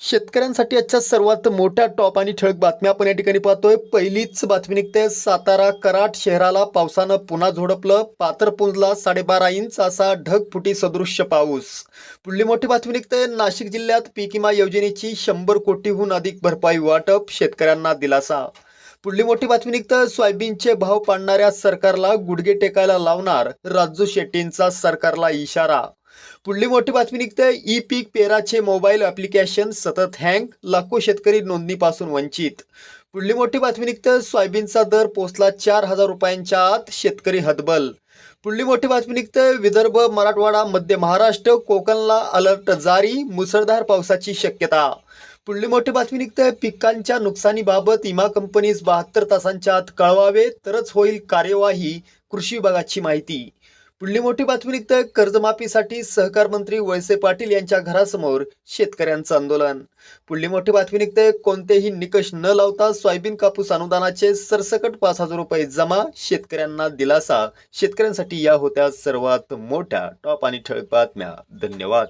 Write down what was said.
शेतकऱ्यांसाठी आजच्या सर्वात मोठ्या टॉप आणि ठळक बातम्या आपण या ठिकाणी पाहतोय. पहिलीच बातमी निघते. सातारा कराड शहराला पावसानं पुन्हा झोडपलं. पात्र पुंजला साडेबारा इंच असा ढगफुटी सदृश्य पाऊस. पुढली मोठी बातमी निघते. नाशिक जिल्ह्यात पीक विमा योजनेची शंभर कोटीहून अधिक भरपाई वाटप शेतकऱ्यांना दिलासा. पुढली मोठी बातमी निघतं. सोयाबीनचे भाव पाडणाऱ्या सरकारला गुडघे टेकायला लावणार. राजू शेट्टींचा सरकारला इशारा. पुढली मोठी बातमी निघते. ई पीक पेराचे मोबाईल ॲप्लिकेशन सतत हँग लाखो शेतकरी नोंदणीपासून वंचित. पुढली मोठी बातमी निघते. सोयाबीनचा दर पोचला चार हजार रुपयांच्या आत शेतकरी हतबल. पुढली मोठी बातमी निघते. विदर्भ मराठवाडा मध्य महाराष्ट्र कोकणला अलर्ट जारी मुसळधार पावसाची शक्यता. पुढली मोठी बातमी निघते. पिकांच्या नुकसानीबाबत विमा कंपनीस बहात्तर तासांच्या आत कळवावे तरच होईल कार्यवाही कृषी विभागाची माहिती. पुढली मोठी बातमी निघते कर्जमाफीसाठी सहकार मंत्री वळसे पाटील यांच्या घरासमोर शेतकऱ्यांचं आंदोलन. पुढली मोठी बातमी निघते कोणतेही निकष न लावता सोयाबीन कापूस अनुदानाचे सरसकट पाच हजार रुपये जमा शेतकऱ्यांना दिलासा. शेतकऱ्यांसाठी या होत्या सर्वात मोठ्या टॉप आणि ठळक बातम्या. धन्यवाद.